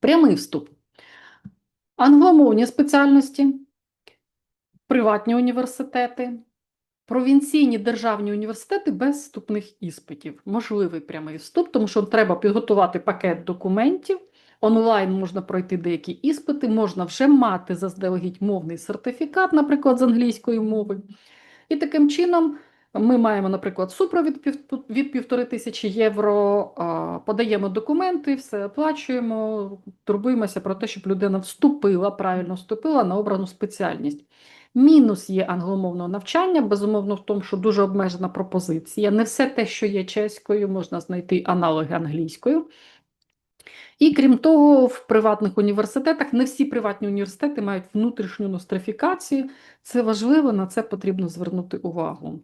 Прямий вступ. Англомовні спеціальності, приватні університети, провінційні державні університети без вступних іспитів. Можливий прямий вступ, тому що треба підготувати пакет документів. Онлайн можна пройти деякі іспити, можна вже мати заздалегідь мовний сертифікат, наприклад, з англійської мови. І таким чином ми маємо, наприклад, супровід від півтори тисячі євро, подаємо документи, все оплачуємо, турбуємося про те, щоб людина вступила, правильно вступила на обрану спеціальність. Мінус є англомовного навчання, безумовно, в тому, що дуже обмежена пропозиція. Не все те, що є чеською, можна знайти аналоги англійською. І крім того, в приватних університетах не всі приватні університети мають внутрішню нострифікацію. Це важливо, на це потрібно звернути увагу.